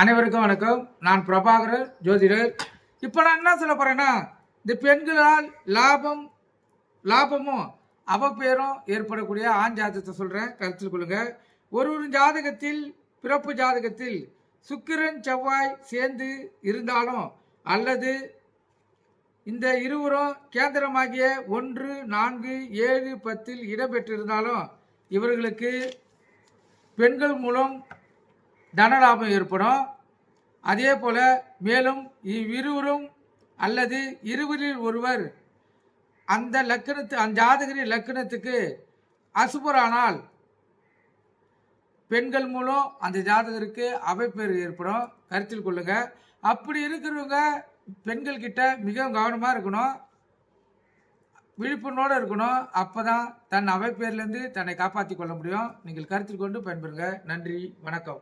அனைவருக்கும் வணக்கம். நான் பிரபாகரன் ஜோதிடர். இப்போ நான் என்ன சொல்ல போகிறேன்னா இந்த பெண்களால் லாபம் லாபமும் அவப்பேரும் ஏற்படக்கூடிய ஆண் ஜாதகத்தை சொல்கிறேன் கருத்தில் கொள்ளுங்கள் ஒரு ஒரு ஜாதகத்தில் பிறப்பு ஜாதகத்தில் சுக்கிரன் செவ்வாய் சேர்ந்து இருந்தாலும் அல்லது இந்த இருவரும் கேந்திரமாகிய ஒன்று நான்கு ஏழு பத்தில் இடம்பெற்றிருந்தாலும் இவர்களுக்கு பெண்கள் மூலம் தனலாபம் ஏற்படும். அதே போல மேலும் இவ்விருவரும் அல்லது இருவரில் ஒருவர் அந்த லக்கணத்து அந்த ஜாதகரின் லக்கணத்துக்கு அசுபரானால் பெண்கள் மூலம் அந்த ஜாதகருக்கு அவைப்பேர் ஏற்படும். கருத்தில் கொள்ளுங்க. அப்படி இருக்கிறவங்க பெண்கள் கிட்ட மிகவும் கவனமாக இருக்கணும். விழிப்புணோடு இருக்கணும். அப்போ தான் தன் அவைப்பேர்லேருந்து தன்னை காப்பாற்றி கொள்ள முடியும். நீங்கள் கருத்தில் கொண்டு பயன்பெறுங்க. நன்றி. வணக்கம்.